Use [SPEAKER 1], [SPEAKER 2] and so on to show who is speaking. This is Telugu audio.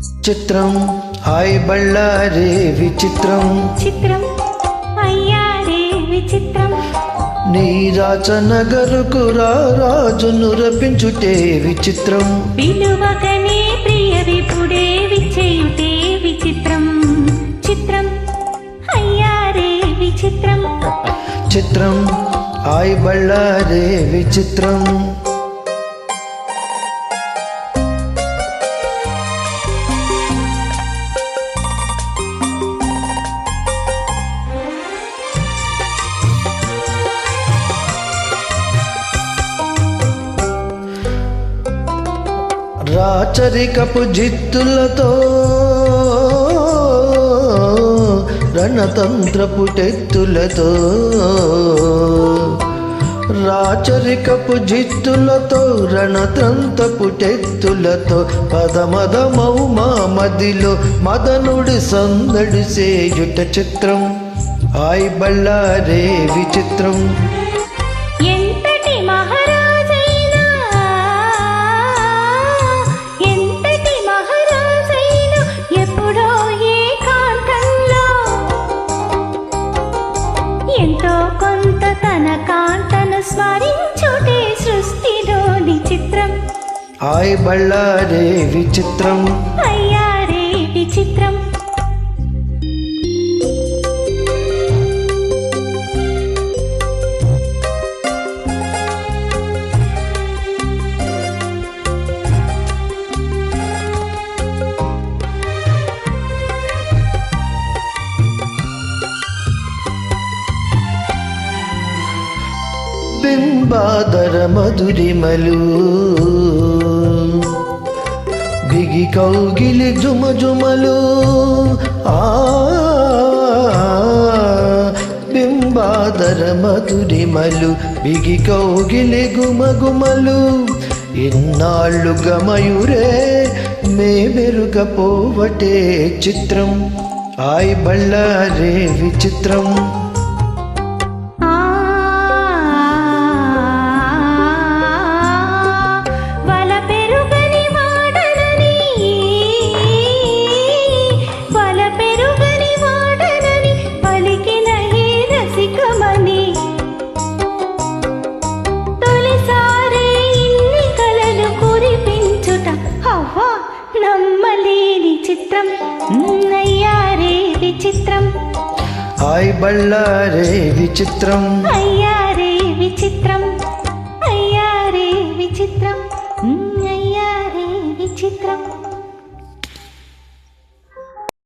[SPEAKER 1] చిత్రం. హాయ్ బళ్ళారే విచిత్రం.
[SPEAKER 2] చిత్రం. అయ్యారే విచిత్రం.
[SPEAKER 1] నీరాచ నగరుకు రా రాజును రపించుటే విచిత్రం.
[SPEAKER 2] విలువకనే ప్రియ విపుడే విచేయుటే విచిత్రం. చిత్రం. అయ్యారే విచిత్రం.
[SPEAKER 1] చిత్రం. హాయ్ బళ్ళారే విచిత్రం. రాచరికపు జిత్తులతో రణతంత్రపు టెత్తులతో రాచరికపు జిత్తులతో రణతంత్రపు టెత్తులతో పదమదమౌ మా మదిలో మదనుడి సందడి సేయుట చిత్రం. ఆయ్ బళ్ళారే విచిత్రం.
[SPEAKER 2] స్మరించుటే సృష్టిలోని చిత్రం.
[SPEAKER 1] ఆయి బళ్ళారే విచిత్రం.
[SPEAKER 2] అయ్యారే విచిత్రం
[SPEAKER 1] బింబాదర మధురిమలు బిగి కౌగిలి జుమజుమలు. ఆ బింబాదర మధురిమలు బిగి కౌగిలి గుమగుమలు. ఇన్నాళ్ళు గమయురే మే మెరుగపోవటే చిత్రం. ఆయి బళ్ళారే విచిత్రం.
[SPEAKER 2] నమ్మలేని చిత్రం అయ్యారే విచిత్రం.
[SPEAKER 1] హాయ్ బళ్ళారే విచిత్రం.
[SPEAKER 2] విచిత్రం అయ్యారే విచిత్రం. అయ్యారే విచిత్రం.